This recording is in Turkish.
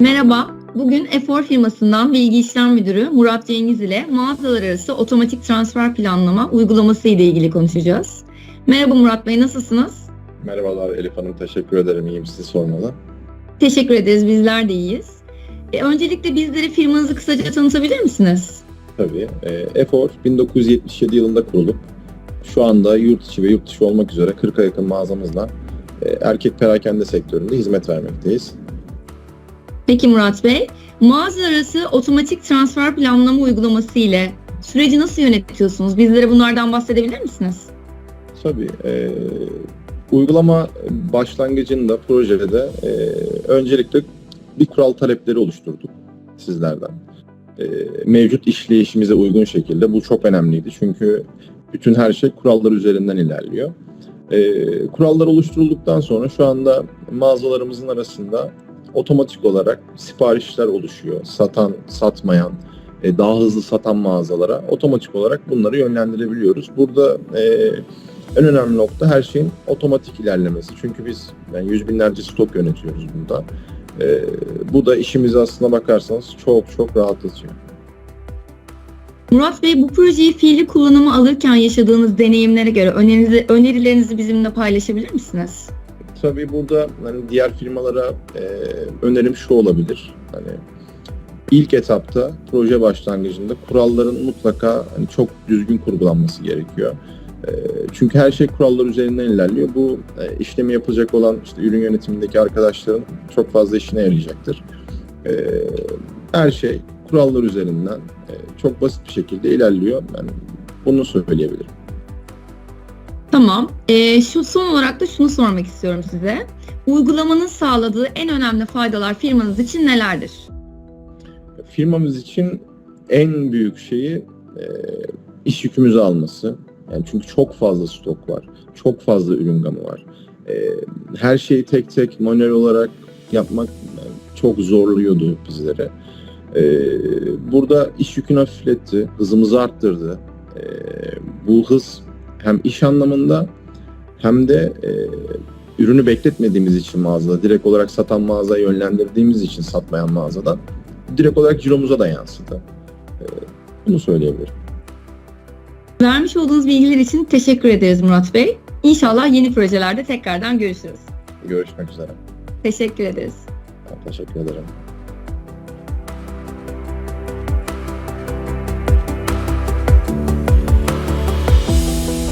Merhaba, bugün Efor firmasından Bilgi İşlem Müdürü Murat Cengiz ile mağazalar arası otomatik transfer planlama uygulaması ile ilgili konuşacağız. Merhaba Murat Bey, nasılsınız? Merhabalar Elif Hanım, teşekkür ederim. İyiyim sizi sormalı. Teşekkür ederiz, bizler de iyiyiz. E, öncelikle bizleri firmanızı kısaca tanıtabilir misiniz? Tabii. E, Efor 1977 yılında kurulup şu anda yurt içi ve yurt dışı olmak üzere 40'a yakın mağazamızla e, erkek perakende sektöründe hizmet vermekteyiz. Peki Murat Bey, mağaza arası otomatik transfer planlama uygulaması ile süreci nasıl yönetiyorsunuz? Bizlere bunlardan bahsedebilir misiniz? Tabii. e, uygulama başlangıcında projede e, öncelikle bir kural talepleri oluşturduk sizlerden. E, mevcut işleyişimize uygun şekilde bu çok önemliydi çünkü bütün her şey kurallar üzerinden ilerliyor. E, kurallar oluşturulduktan sonra şu anda mağazalarımızın arasında otomatik olarak siparişler oluşuyor. Satan, satmayan, e, daha hızlı satan mağazalara otomatik olarak bunları yönlendirebiliyoruz. Burada e, en önemli nokta her şeyin otomatik ilerlemesi. Çünkü biz yani yüz binlerce stok yönetiyoruz bunda. E, bu da işimizi aslına bakarsanız çok çok rahatlatıyor. Murat Bey bu projeyi fiili kullanıma alırken yaşadığınız deneyimlere göre önerinizi, önerilerinizi bizimle paylaşabilir misiniz? Tabii burada hani diğer firmalara e, önerim şu olabilir. Hani ilk etapta proje başlangıcında kuralların mutlaka hani çok düzgün kurgulanması gerekiyor. E, çünkü her şey kurallar üzerinden ilerliyor. Bu e, işlemi yapacak olan işte ürün yönetimindeki arkadaşların çok fazla işine yarayacaktır. E, her şey kurallar üzerinden çok basit bir şekilde ilerliyor. Ben bunu söyleyebilirim. Tamam. Ee, şu son olarak da şunu sormak istiyorum size. Uygulamanın sağladığı en önemli faydalar firmanız için nelerdir? firmamız için en büyük şeyi e, iş yükümüzü alması. Yani çünkü çok fazla stok var. Çok fazla ürün gamı var. E, her şeyi tek tek manuel olarak yapmak yani çok zorluyordu bizlere. E, burada iş yükünü hafifletti, hızımızı arttırdı. E, bu hız hem iş anlamında hem de e, ürünü bekletmediğimiz için mağazada, direkt olarak satan mağazaya yönlendirdiğimiz için satmayan mağazadan direkt olarak ciromuza da yansıdı. Ee, bunu söyleyebilirim. Vermiş olduğunuz bilgiler için teşekkür ederiz Murat Bey. İnşallah yeni projelerde tekrardan görüşürüz. Görüşmek üzere. Teşekkür ederiz. Ben teşekkür ederim.